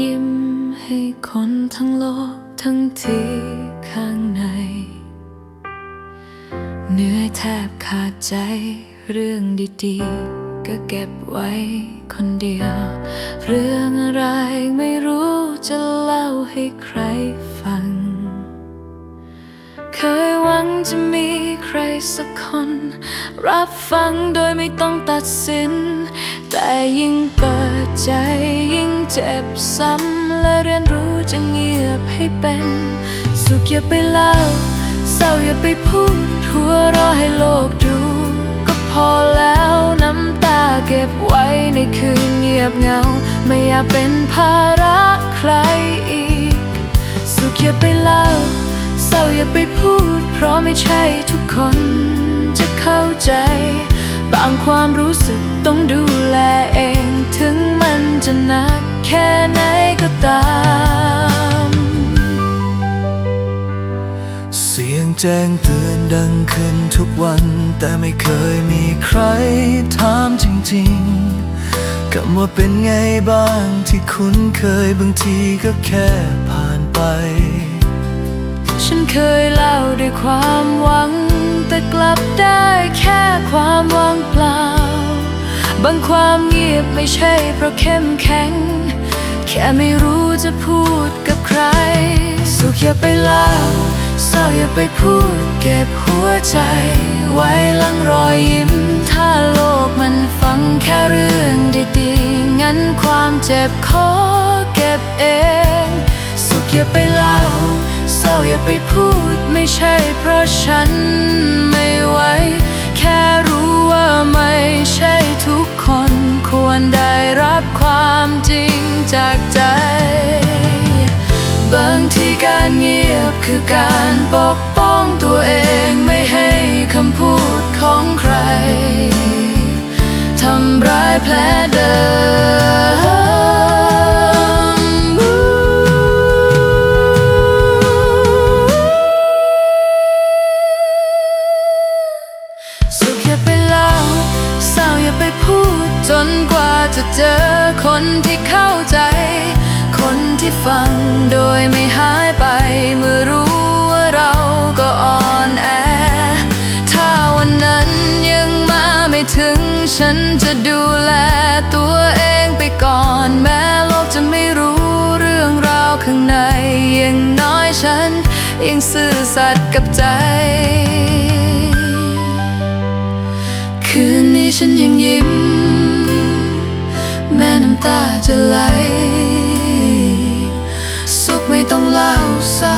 ยิ้มให้คนทั้งโลกทั้งที่ข้างใน เหนื่อยแทบขาดใจเรื่องดีๆ ก็เก็บไว้คนเดียว เรื่องอะไรไม่รู้จะเล่าให้ใคร สักคน รับฟังโดยไม่ต้องตัดสิน แต่ยิ่งเปิดใจยิ่งเจ็บซ้ำและเรียนรู้จะเงียบให้เป็น สุขอย่าไปเล่าเศร้าอย่าไปพูดหัวเราะให้โลกดู ก็พอแล้วน้ำตาเก็บไว้ในคืนเงียบเหงา ไม่อยากเป็นภาระใครอีก สุขอย่าไปเล่า เศร้าอย่าไปพูด เพราะไม่ใช่ทุกคนจะเข้าใจ บางความรู้สึกต้องดูแลเอง ถึงมันจะหนักแค่ไหนก็ตาม เสียงแจ้งเตือนดังขึ้นทุกวัน แต่ไม่เคยมีใครถามจริงๆคำว่าเป็นไงบ้างที่คุ้นเคยบางทีก็แค่ผ่านไป ฉันเคยเล่าด้วยความหวัง แต่กลับได้แค่ความว่างเปล่า บางความเงียบไม่ใช่เพราะเข้มแข็ง แค่ไม่รู้จะพูดกับใคร สุขอย่าไปเล่าเศร้าอย่าไปพูดเก็บหัวใจ ไว้หลังรอยยิ้ม ถ้าโลกมันฟังแค่เรื่องดีๆ งั้นความเจ็บขอเก็บเอง สุขอย่าไปเล่า เศร้าอย่าไปพูดไม่ใช่เพราะฉันไม่ไหวแค่รู้ว่าไม่ใช่ทุกคนควรได้รับความจริงจากใจ บางทีการเงียบคือการปกป้องตัวเองไม่ให้คำพูดของใครทำร้ายแผล จะเจอคนที่เข้าใจ คนที่ฟังโดยไม่หายไป เมื่อรู้ว่าเราก็อ่อนแอ ถ้าวันนั้นยังมาไม่ถึง ฉันจะดูแลตัวเองไปก่อน แม้โลกจะไม่รู้เรื่องราวข้างในยังน้อยฉัน ยังซื่อสัตย์กับใจคืนนี้ฉันยังยิ้มำตาจะไหล สุขไม่ต้องเล่าเศร้า